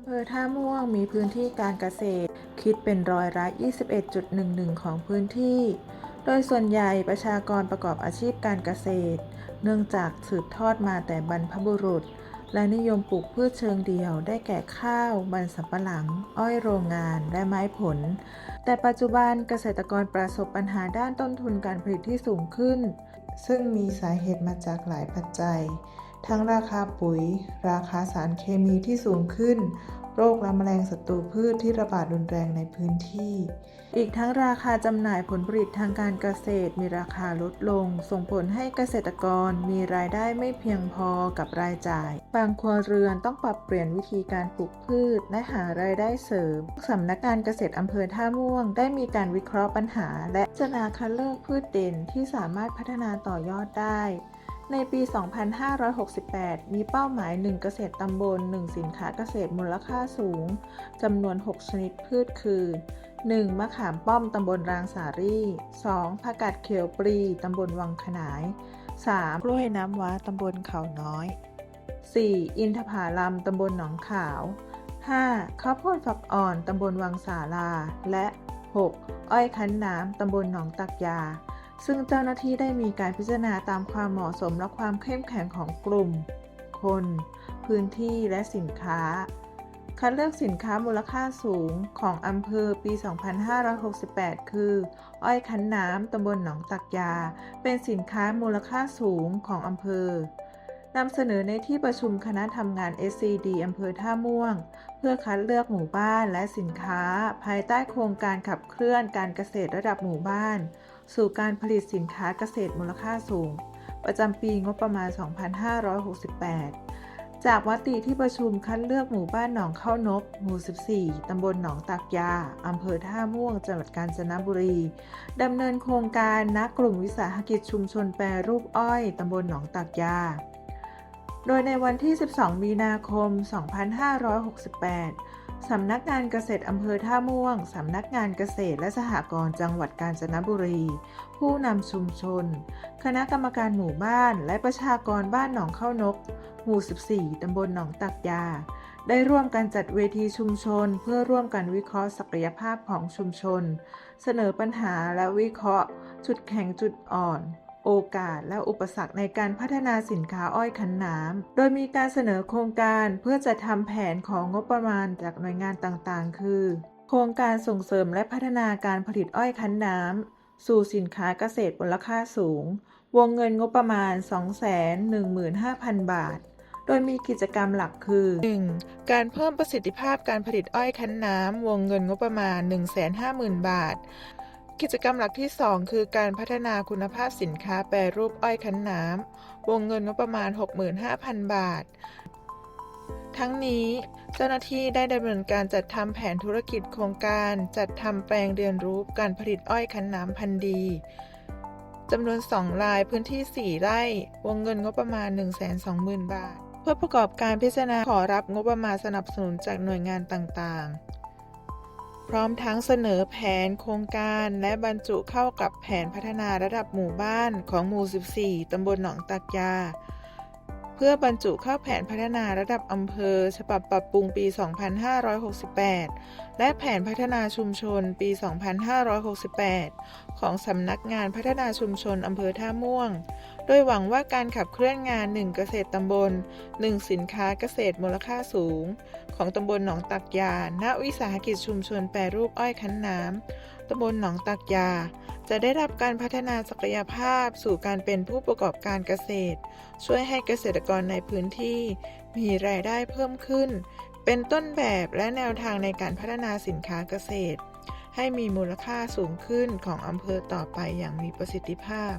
อำเภอท่าม่วงมีพื้นที่การเกษตร คิดเป็นร้อยละ 21.11 ของพื้นที่ โดยส่วนใหญ่ประชากรประกอบอาชีพการเกษตร เนื่องจากสืบทอดมาแต่บรรพบุรุษ และนิยมปลูกพืชเชิงเดี่ยวได้แก่ข้าว มันสำปะหลัง อ้อยโรงงาน และไม้ผล แต่ปัจจุบันเกษตรกรประสบปัญหาด้านต้นทุนการผลิตที่สูงขึ้น ซึ่งมีสาเหตุมาจากหลายปัจจัย ทั้งราคาปุ๋ย ราคาสารเคมีที่สูงขึ้น โรคและแมลงศัตรูพืชที่ระบาดรุนแรงในพื้นที่ อีกทั้งราคาจำหน่ายผลผลิตทางการเกษตรมีราคาลดลง ส่งผลให้เกษตรกรมีรายได้ไม่เพียงพอกับรายจ่าย บางครัวเรือนต้องปรับเปลี่ยนวิธีการปลูกพืช และหารายได้เสริมสำนักงานเกษตรอำเภอท่าม่วง ได้มีการวิเคราะห์ปัญหา และพิจารณาคัดเลือกพืชเด่นที่สามารถพัฒนาต่อยอดได้ ในปี 2568 มีเป้าหมาย 1 เกษตรตำบล 1 สินค้าเกษตรมูลค่าสูง จำนวน 6 ชนิดพืชคือ 1. มะขามป้อมตำบลรางสาลี่ 2. ผักกาดเขียวปรีตำบลวังขนาย 3. กล้วยน้ำว้าตำบลเขาน้อย 4. อินทผาลัมตำบลหนองขาว 5. ข้าวโพดฝักอ่อนตำบลวังสาลา และ 6. อ้อยคั้นน้ำตำบลหนองตักยา ซึ่งเจ้าหน้าที่ได้มีการพิจารณาตามความเหมาะสมและความเข้มแข็งของกลุ่ม คน พื้นที่และสินค้า คัดเลือกสินค้ามูลค่าสูงของอำเภอปี 2568 คือ อ้อยคั้นน้ำตำบลหนองตักยา เป็นสินค้ามูลค่าสูงของอำเภอนำเสนอในที่ประชุมคณะทำงาน SCD อำเภอท่าม่วง เพื่อคัดเลือกหมู่บ้านและสินค้า ภายใต้โครงการขับเคลื่อนการเกษตรระดับหมู่บ้าน สู่การผลิตสินค้าเกษตรมูลค่าสูง ประจำปีงบประมาณ 2568 จากมติที่ประชุมคัดเลือกหมู่บ้านหนองข้านกหมู่ 14 ตำบลหนองตากยา อำเภอท่าม่วง จังหวัดกาญจนบุรี ดำเนินโครงการณกลุ่มวิสาหกิจชุมชนแปรรูปอ้อย ตำบลหนองตากยาโดยในวันที่ 12 มีนาคม 2568 สำนักงานเกษตรอำเภอท่าม่วง สำนักงานเกษตรและสหกรณ์จังหวัดกาญจนบุรี ผู้นำชุมชน คณะกรรมการหมู่บ้าน และประชากรบ้านหนองข้าวนก หมู่ 14 ตำบลหนองตักยา ได้ร่วมกันจัดเวทีชุมชน เพื่อร่วมกันวิเคราะห์ศักยภาพของชุมชน เสนอปัญหาและวิเคราะห์ จุดแข็งจุดอ่อน โอกาสและอุปสรรคในการพัฒนาสินค้าอ้อยคั้นน้ำ โดยมีการเสนอโครงการเพื่อจะทำแผนของงบประมาณจากหน่วยงานต่างๆ คือ โครงการส่งเสริมและพัฒนาการผลิตอ้อยคั้นน้ำ สู่สินค้าเกษตรมูลค่าสูง วงเงินงบประมาณ 215,000 บาท โดยมีกิจกรรมหลักคือ 1. การเพิ่มประสิทธิภาพการผลิตอ้อยคั้นน้ำ วงเงินงบประมาณ 150,000 บาท กิจกรรมหลักที่ 2 คือการพัฒนาคุณภาพสินค้าแปรรูปอ้อยคั้นน้ำ วงเงินงบประมาณ 65,000 บาท ทั้งนี้เจ้าหน้าที่ได้ดำเนินการจัดทำแผนธุรกิจโครงการจัดทำแปลงเรียนรู้การผลิตอ้อยคั้นน้ำพันธุ์ดีจำนวน2รายพื้นที่ 4 ไร่ วงเงินงบประมาณ 120,000 บาท เพื่อประกอบการพิจารณาขอรับงบประมาณสนับสนุนจากหน่วยงานต่างๆ พร้อมทั้งเสนอแผนโครงการและบรรจุเข้ากับแผนพัฒนาระดับหมู่บ้านของหมู่ 14 ตำบลหนองตักยา เพื่อบรรจุเข้าแผนพัฒนาระดับอำเภอ ฉบับปรับปรุงปี 2568 และแผนพัฒนาชุมชนปี 2568 ของสำนักงานพัฒนาชุมชนอำเภอท่าม่วง ดยหวังว่าการขับเคลื่อนงาน 1 เกษตรตำบล 1 สินค้าเกษตรมูลค่าสูง ของตำบลหนองตักยา ณ วิสาหกิจชุมชนแปรรูปอ้อยคั้นน้ำตำบลหนองตักยา จะได้รับการพัฒนาศักยภาพสู่การเป็นผู้ประกอบการเกษตร ช่วยให้เกษตรกรในพื้นที่ มีรายได้เพิ่มขึ้น เป็นต้นแบบและแนวทางในการพัฒนาสินค้าเกษตร ให้มีมูลค่าสูงขึ้นของอำเภอต่อไปอย่างมีประสิทธิภาพ